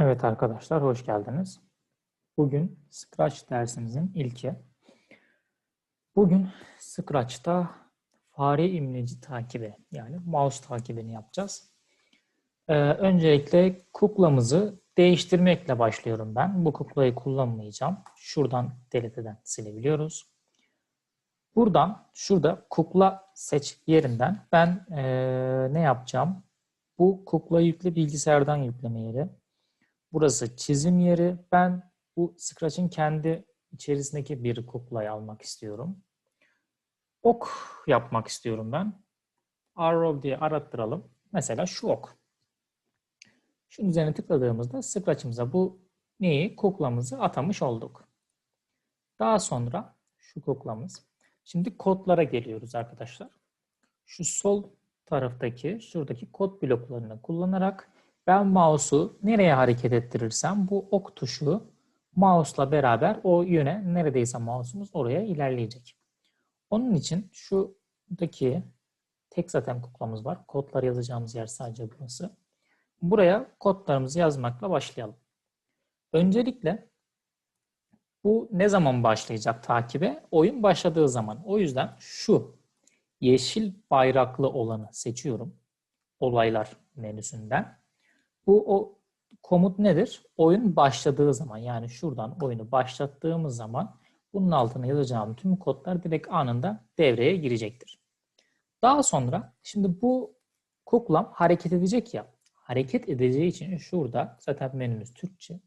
Evet arkadaşlar hoş geldiniz. Bugün Scratch dersimizin ilki. Bugün Scratch'ta fare imleci takibi yani mouse takibini yapacağız. Ee, öncelikle kuklamızı değiştirmekle başlıyorum ben. Bu kuklayı kullanmayacağım. Şuradan delete'den silebiliyoruz. Buradan şurada kukla seç yerinden ben ee, ne yapacağım? Bu kukla yüklü bilgisayardan yükleme yeri. Burası çizim yeri. Ben bu Scratch'in kendi içerisindeki bir kuklayı almak istiyorum. Ok yapmak istiyorum ben. Arrow diye arattıralım. Mesela şu ok. Şunun üzerine tıkladığımızda Scratch'ımıza bu neyi? Kuklamızı atamış olduk. Daha sonra şu kuklamız. Şimdi kodlara geliyoruz arkadaşlar. Şu sol taraftaki, şuradaki kod bloklarını kullanarak ben mouse'u nereye hareket ettirirsem bu ok tuşu mouse'la beraber o yöne neredeyse mouse'umuz oraya ilerleyecek. Onun için şuradaki tek zaten kuklamız var. Kodlar yazacağımız yer sadece burası. Buraya kodlarımızı yazmakla başlayalım. Öncelikle bu ne zaman başlayacak takibe? Oyun başladığı zaman. O yüzden şu yeşil bayraklı olanı seçiyorum. Olaylar menüsünden. Bu o komut nedir? Oyun başladığı zaman yani şuradan oyunu başlattığımız zaman bunun altına yazacağım tüm kodlar direkt anında devreye girecektir. Daha sonra şimdi bu kuklam hareket edecek ya. Hareket edeceği için şurada zaten menümüz Türkçe.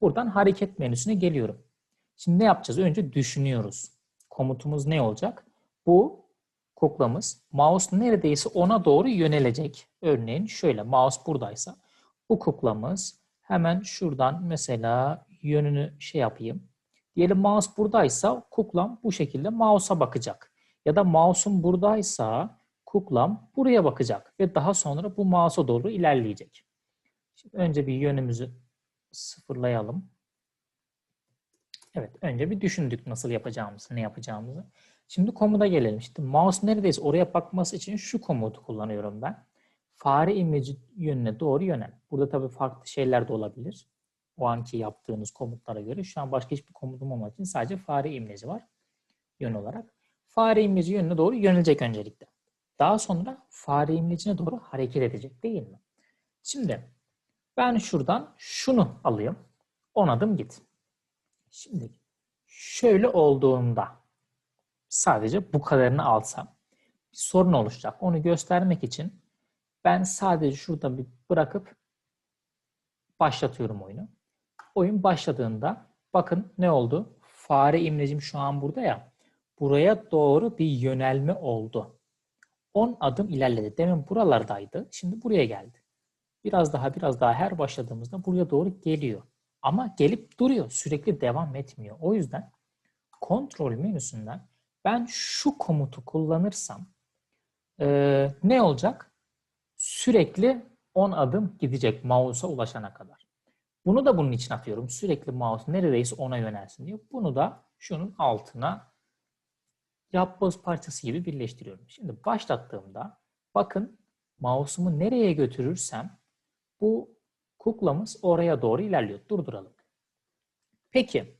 Buradan hareket menüsüne geliyorum. Şimdi ne yapacağız? Önce düşünüyoruz. Komutumuz ne olacak? Bu kuklamız mouse neredeyse ona doğru yönelecek. Örneğin şöyle mouse buradaysa bu kuklamız hemen şuradan mesela yönünü şey yapayım. Diyelim mouse buradaysa kuklam bu şekilde mouse'a bakacak. Ya da mouse'um buradaysa kuklam buraya bakacak ve daha sonra bu mouse'a doğru ilerleyecek. Şimdi önce bir yönümüzü sıfırlayalım. Evet, önce bir düşündük nasıl yapacağımızı, ne yapacağımızı. Şimdi komuda gelelim. İşte mouse neredeyse oraya bakması için şu komutu kullanıyorum ben fare imleci yönüne doğru yönel. Burada tabii farklı şeyler de olabilir. O anki yaptığınız komutlara göre. Şu an başka hiçbir komutum olmadığı için sadece fare imleci var yön olarak. Fare imleci yönüne doğru yönelecek öncelikle. Daha sonra fare imlecine doğru hareket edecek değil mi? Şimdi ben şuradan şunu alayım. 10 adım git. Şimdi şöyle olduğunda sadece bu kadarını alsam bir sorun oluşacak. Onu göstermek için ben sadece şurada bir bırakıp başlatıyorum oyunu. Oyun başladığında bakın ne oldu? Fare imlecim şu an burada ya. Buraya doğru bir yönelme oldu. 10 adım ilerledi. Demin buralardaydı. Şimdi buraya geldi. Biraz daha biraz daha her başladığımızda buraya doğru geliyor. Ama gelip duruyor. Sürekli devam etmiyor. O yüzden kontrol menüsünden ben şu komutu kullanırsam e, ne olacak? Sürekli 10 adım gidecek mouse'a ulaşana kadar. Bunu da bunun için atıyorum. Sürekli mouse neredeyse ona yönelsin diyor. Bunu da şunun altına yapboz parçası gibi birleştiriyorum. Şimdi başlattığımda bakın mouse'umu nereye götürürsem bu kuklamız oraya doğru ilerliyor. Durduralım. Peki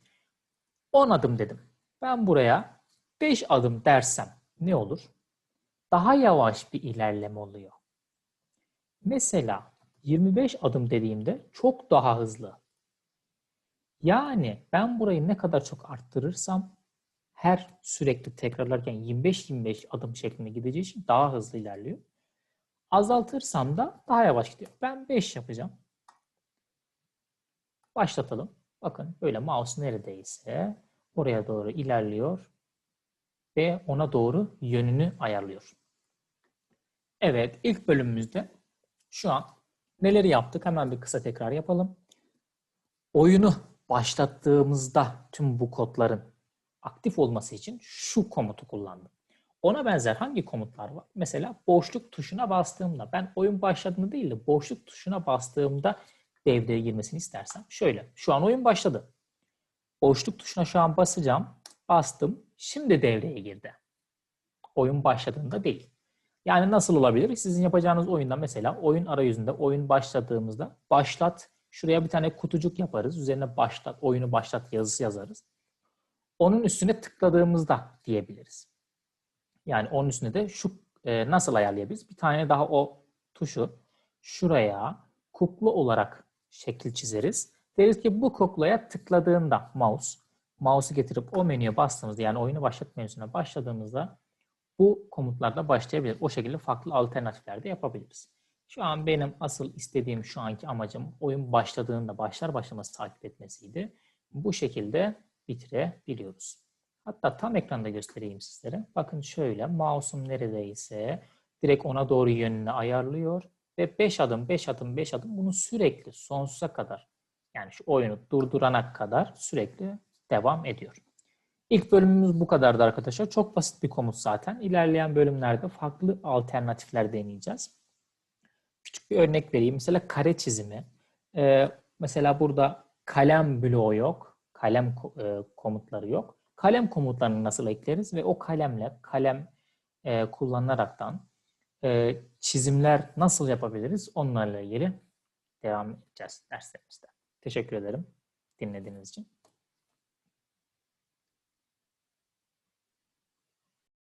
10 adım dedim. Ben buraya 5 adım dersem ne olur? Daha yavaş bir ilerleme oluyor. Mesela 25 adım dediğimde çok daha hızlı. Yani ben burayı ne kadar çok arttırırsam her sürekli tekrarlarken 25-25 adım şeklinde gideceği için daha hızlı ilerliyor. Azaltırsam da daha yavaş gidiyor. Ben 5 yapacağım. Başlatalım. Bakın böyle mouse neredeyse oraya doğru ilerliyor ve ona doğru yönünü ayarlıyor. Evet, ilk bölümümüzde şu an neleri yaptık? Hemen bir kısa tekrar yapalım. Oyunu başlattığımızda tüm bu kodların aktif olması için şu komutu kullandım. Ona benzer hangi komutlar var? Mesela boşluk tuşuna bastığımda, ben oyun başladığında değil de boşluk tuşuna bastığımda devreye girmesini istersem şöyle. Şu an oyun başladı. Boşluk tuşuna şu an basacağım. Bastım. Şimdi devreye girdi. Oyun başladığında değil. Yani nasıl olabilir? Sizin yapacağınız oyunda mesela oyun arayüzünde oyun başladığımızda başlat Şuraya bir tane kutucuk yaparız. Üzerine başlat, oyunu başlat yazısı yazarız. Onun üstüne tıkladığımızda diyebiliriz. Yani onun üstüne de şu e, nasıl ayarlayabiliriz? Bir tane daha o tuşu şuraya kukla olarak şekil çizeriz. Deriz ki bu kuklaya tıkladığında mouse, mouse'u getirip o menüye bastığımızda yani oyunu başlat menüsüne başladığımızda bu komutlarda başlayabilir. O şekilde farklı alternatifler de yapabiliriz. Şu an benim asıl istediğim şu anki amacım oyun başladığında başlar başlaması takip etmesiydi. Bu şekilde bitirebiliyoruz. Hatta tam ekranda göstereyim sizlere. Bakın şöyle mouse'um neredeyse direkt ona doğru yönünü ayarlıyor ve 5 adım 5 adım 5 adım bunu sürekli sonsuza kadar yani şu oyunu durdurana kadar sürekli devam ediyor. İlk bölümümüz bu kadardı arkadaşlar. Çok basit bir komut zaten. İlerleyen bölümlerde farklı alternatifler deneyeceğiz. Küçük bir örnek vereyim. Mesela kare çizimi. Ee, mesela burada kalem bloğu yok. Kalem e, komutları yok. Kalem komutlarını nasıl ekleriz ve o kalemle kalem e, kullanaraktan e, çizimler nasıl yapabiliriz onlarla ilgili devam edeceğiz derslerimizde. Teşekkür ederim dinlediğiniz için.